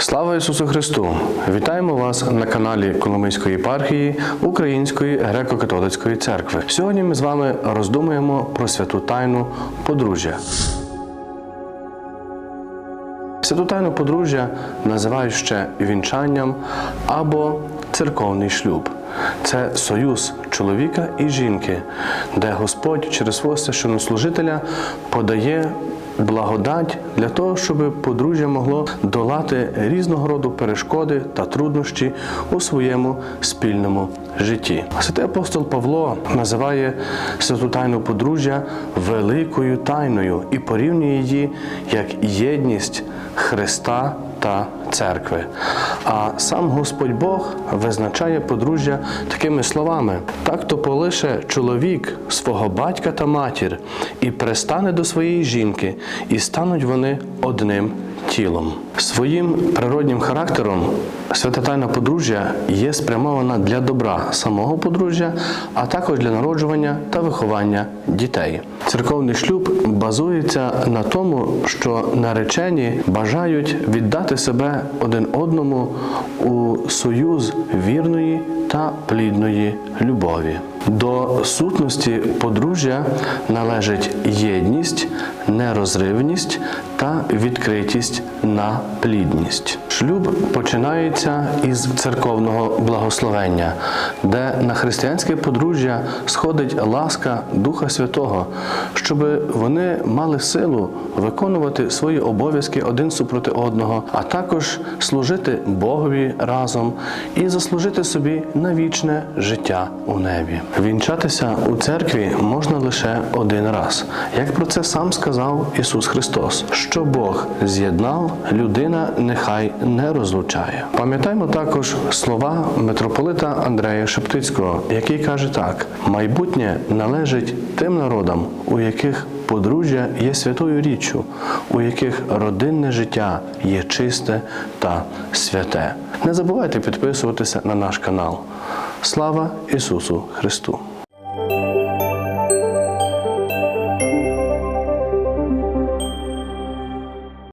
Слава Ісусу Христу! Вітаємо вас на каналі Коломийської єпархії Української греко-католицької церкви. Сьогодні ми з вами роздумуємо про святу тайну подружжя. Святу тайну подружжя називають ще вінчанням або церковний шлюб. Це союз чоловіка і жінки, де Господь через свого священнослужителя подає благодать для того, щоб подружжя могло долати різного роду перешкоди та труднощі у своєму спільному житті. Святий апостол Павло називає святу тайну подружжя великою тайною і порівнює її як єдність Христа та церкви. А сам Господь Бог визначає подружжя такими словами: так то полише чоловік свого батька та матір і пристане до своєї жінки, і стануть вони одним тілом. Своїм природнім характером свята тайна подружжя є спрямована для добра самого подружжя, а також для народжування та виховання дітей. Церковний шлюб базується на тому, що наречені бажають віддати себе один одному у союз вірної та плідної любові. До сутності подружжя належить єдність, нерозривність та відкритість на плідність. Шлюб починається із церковного благословення, де на християнське подружжя сходить ласка Духа Святого, щоб вони мали силу виконувати свої обов'язки один супроти одного, а також служити Богові разом і заслужити собі на вічне життя у небі. Вінчатися у церкві можна лише один раз, як про це сам сказав Ісус Христос, що Бог з'єднав, людина нехай не розлучає. Пам'ятаємо також слова митрополита Андрея Шептицького, який каже так: майбутнє належить тим народам, у яких подружжя є святою річчю, у яких родинне життя є чисте та святе. Не забувайте підписуватися на наш канал. Слава Ісусу Христу!